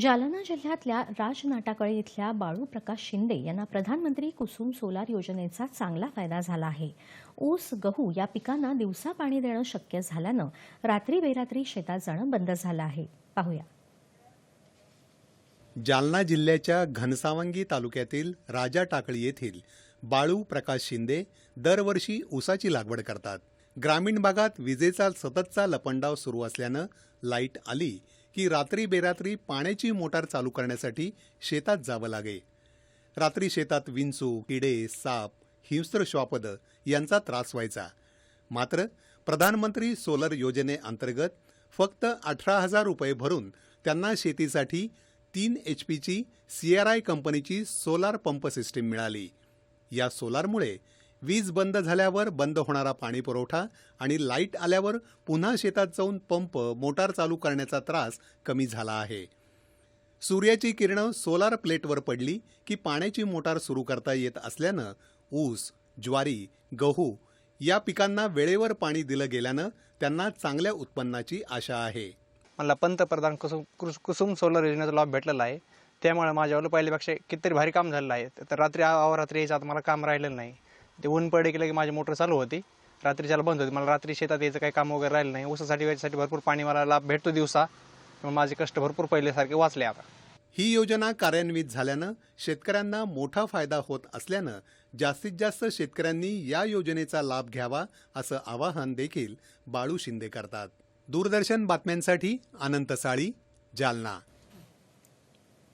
जालना जिल्ह्यातल्या राजनाटाकळे इथल्या बाळू प्रकाश शिंदे यांना प्रधानमंत्री कुसुम सोलार योजनेचा चांगला फायदा झाला आहे. ऊस गहू या पिकांना दिवसा पाणी देणं शक्य झाल्यानं रात्री बेरात्री शेतात जाणं बंद झालं आहे. पाहूया. जालना जिल्ह्याच्या घनसावंगी तालुक्यातील राजा टाकळी येथील बाळू प्रकाश शिंदे दरवर्षी ऊसाची लागवड करतात. ग्रामीण भागात विजेचा सततचा लपंडाव सुरू असल्यानं लाइट आली. की रात्री बेरात्री पाण्याची मोटार चालू करण्यासाठी शेतात जावं लागे. रात्री शेतात विंचू किडे साप हिंस्त्र श्वापद यांचा त्रास व्हायचा. मात्र प्रधानमंत्री सोलर योजनेअंतर्गत फक्त अठरा हजार रुपये भरून त्यांना शेतीसाठी तीन एच पीची सी आर आय कंपनीची सोलार पंप सिस्टीम मिळाली. या सोलारमुळे वीज बंद झाल्यावर बंद होणारा पाणी पुरवठा आणि लाइट आल्यावर पुन्हा शेतात जाऊन पंप मोटार चालू करण्याचा त्रास कमी झाला आहे. सूर्याची किरणं सोलार प्लेटवर पडली की पाण्याची मोटार सुरू करता येत असल्यानं ऊस ज्वारी गहू या पिकांना वेळेवर पाणी दिलं गेल्यानं त्यांना चांगल्या उत्पन्नाची आशा आहे. मला पंतप्रधान कुसुम कुस- कुसुम सोलर योजनेचा लाभ भेटलेला आहे. त्यामुळे माझ्यावर पहिल्यापेक्षा कितीतरी भारी काम झालेलं आहे. तर रात्री अहोरात्री यायचं आता मला काम राहिलेलं नाही. ते ऊन पडे गेलं की माझी मोटर चालू होती. रात्रीच्याला बंद होती. मला रात्री शेतात यायचं काही काम वगैरे राहिलं नाही. ऊसासाठी याच्यासाठी भरपूर पाणी मला लाभ भेटतो दिवसा. माझे कष्ट भरपूर पहिल्यासारखे वाचले आता. ही योजना कार्यान्वित झाल्यानं शेतकऱ्यांना मोठा फायदा होत असल्यानं जास्तीत जास्त शेतकऱ्यांनी या योजनेचा लाभ घ्यावा असं आवाहन देखील बाळू शिंदे करतात. दूरदर्शन बातम्यांसाठी अनंत साळी जालना.